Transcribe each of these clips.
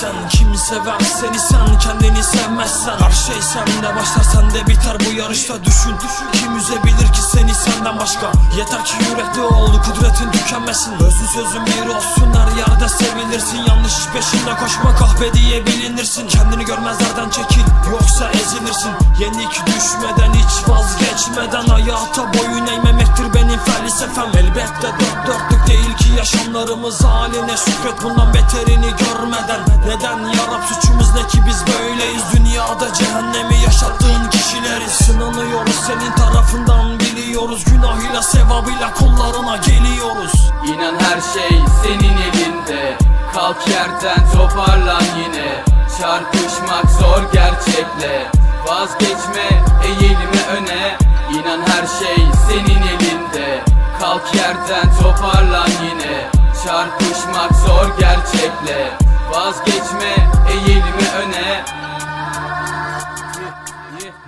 sen Kimi sever seni sen kendini sevmezsen. Her şey sende başlar sende biter bu yarışta düşün. Kim üzebilir ki seni senden başka? Yeter ki yürekli ol kudretin tükenmesin. Özün sözün bir olsun her yerde sevilirsin. Yanlış peşinde koşma kahpe diye bilinirsin. Kendini görmezlerden çekil yoksa ezilirsin. Yenik düşmeden hiç vazgeçmeden Hayata boyun eğmemektir benim felsefem. Elbette dört dörtlük değil ki yaşamlarımız haline. Şükret bundan beterini görmeden. Neden yarab suçumuz ne ki biz böyleyiz? Dünyada cehennemi yaşattığın kişileriz Sınanıyoruz. Senin tarafından biliyoruz. Günahıyla sevabıyla kullarına geliyoruz. İnan her şey senin elinde. Kalk yerden toparlan yine Çarpışmak zor gerçekle. Vazgeçme eğilme öne. İnan her şey senin elinde. Kalk yerden toparlan yine. Çarpışmak zor gerçekle. Vazgeçme eğilme öne.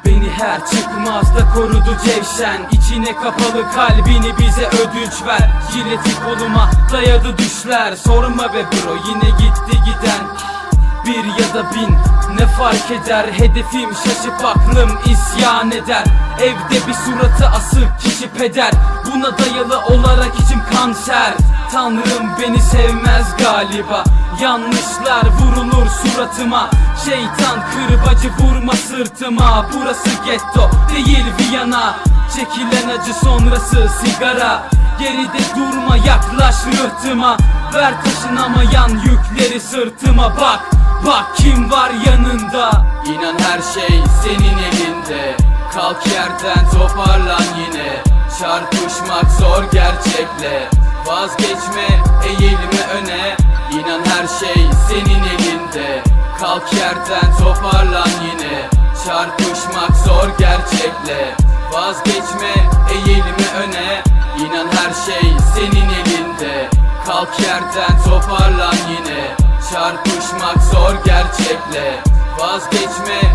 Beni her çıkmazda korudu Cevşen. İçine kapalı kalbini bize ödünç ver. Jileti koluma dayadı düşler. Sorma be bro yine gitti giden Bir ya da bin. Ne fark eder? Hedefim şaşıp aklım isyan eder. Evde bir suratı asık kişi peder. Buna dayalı olarak içim kanser. Tanrım beni sevmez galiba. Yanlışlar vurulur suratıma. Şeytan kırbacı vurma sırtıma. Burası getto değil Viyana. Çekilen acı sonrası sigara. Geride durma yaklaş rıhtıma Ver taşınamayan yükleri sırtıma bak Bak kim var yanında. İnan her şey senin elinde. Kalk yerden toparlan yine. Çarpışmak zor gerçekle. Vazgeçme eğilme öne. İnan her şey senin elinde. Kalk yerden toparlan yine. Çarpışmak zor gerçekle. Vazgeçme eğilme öne. İnan her şey senin elinde. Kalk yerden toparlan Vazgeçme